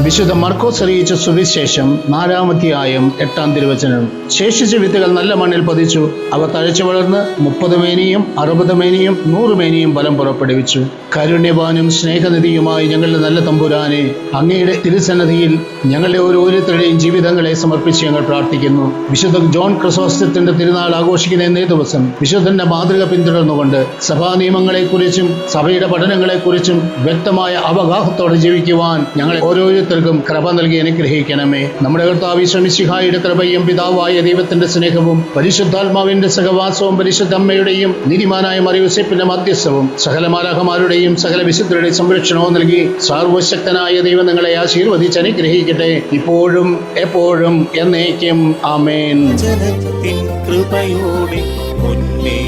വിശുദ്ധ മർക്കോസ് അറിയിച്ച സുവിശേഷം നാലാമധ്യായം എട്ടാം തിരുവചനം. ശേഷിച്ച വിത്തുകൾ നല്ല മണ്ണിൽ പതിച്ചു. അവ തഴച്ചു വളർന്ന് മുപ്പത് മേനിയും അറുപത് മേനിയും നൂറ് മേനിയും ഫലം പുറപ്പെടുവിച്ചു. കാരുണ്യവാനും സ്നേഹനിധിയുമായി ഞങ്ങളുടെ നല്ല തമ്പുരാനെ അങ്ങയുടെ തിരുസന്നിധിയിൽ ഞങ്ങളുടെ ഓരോരുത്തരുടെയും ജീവിതങ്ങളെ സമർപ്പിച്ച് ഞങ്ങൾ പ്രാർത്ഥിക്കുന്നു. വിശുദ്ധ ജോൺ ക്രിസോസ്റ്റത്തിന്റെ തിരുനാൾ ആഘോഷിക്കുന്ന എന്നേ ദിവസം വിശുദ്ധന്റെ മാതൃക പിന്തുടർന്നുകൊണ്ട് സഭാ നിയമങ്ങളെക്കുറിച്ചും സഭയുടെ പഠനങ്ങളെക്കുറിച്ചും വ്യക്തമായ അവഗാഹത്തോടെ ജീവിക്കുവാൻ ഞങ്ങളെ ഓരോരുത്തർക്കും കൃപ നൽകി അനുഗ്രഹിക്കണമേ. നമ്മുടെ കർത്താവ് ശ്രമിശിഹായുടെ കൃപയും പിതാവായ ദൈവത്തിന്റെ സ്നേഹവും പരിശുദ്ധാത്മാവിന്റെ സഹവാസവും പരിശുദ്ധ അമ്മയുടെയും നീതിമാനായ മറിയുസേപ്പിന്റെ മധ്യസ്ഥവും സകല മാലാഹമാരുടെയും സകല വിശുദ്ധരുടെയും സംരക്ഷണവും നൽകി സർവശക്തനായ ദൈവം നിങ്ങളെ ആശീർവദിച്ച് അനുഗ്രഹിക്കട്ടെ. ഇപ്പോഴും എപ്പോഴും എന്നേക്കും. ആമേൻ. കൃപയോടെ മുന്നേറിയിടാം